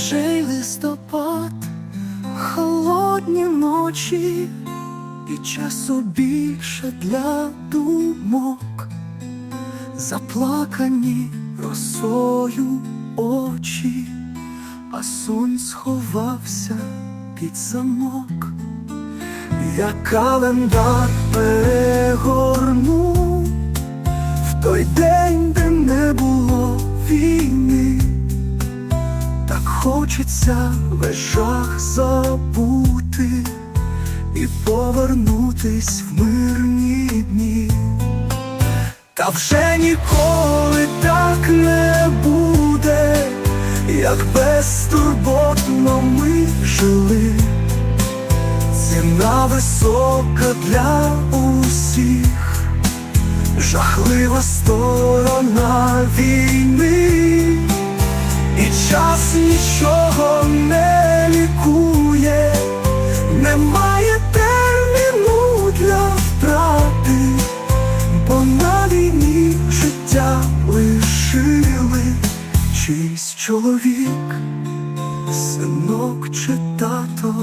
вже й листопад, холодні ночі, і часу більше для думок, заплакані росою очі, а сон сховався під замок. Я календар перегорну в той день, хочеться весь забути і повернутись в мирні дні. Та вже ніколи так не буде, як безтурботно ми жили. Ціна висока для усіх, жахлива сторона війни, і час нічого не лікує, немає терміну для втрати, бо на війні життя лишили. Чийсь чоловік, синок чи тато?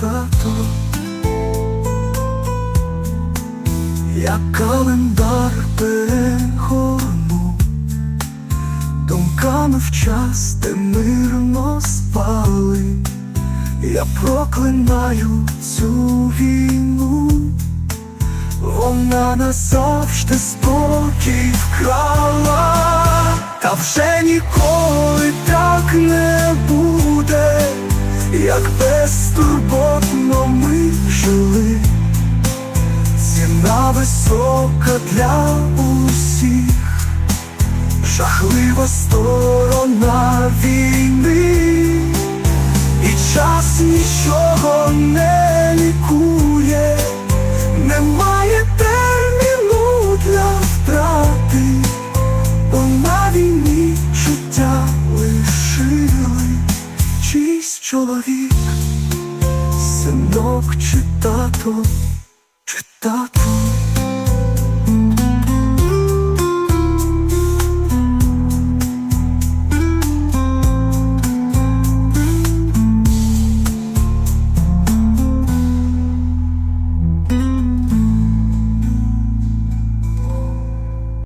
Тато, я календар перегорну, думками в час, де мирно спали, я проклинаю цю війну, вона назавжди спокій вкрала, та вже ніколи так не буде як безтурботно ми жили, ціна висока для усіх, жахлива сторона війни, і час нічого не лікує, немає терміну для втрати, бо на війні життя лишили. Чийсь чоловік, синок чи тато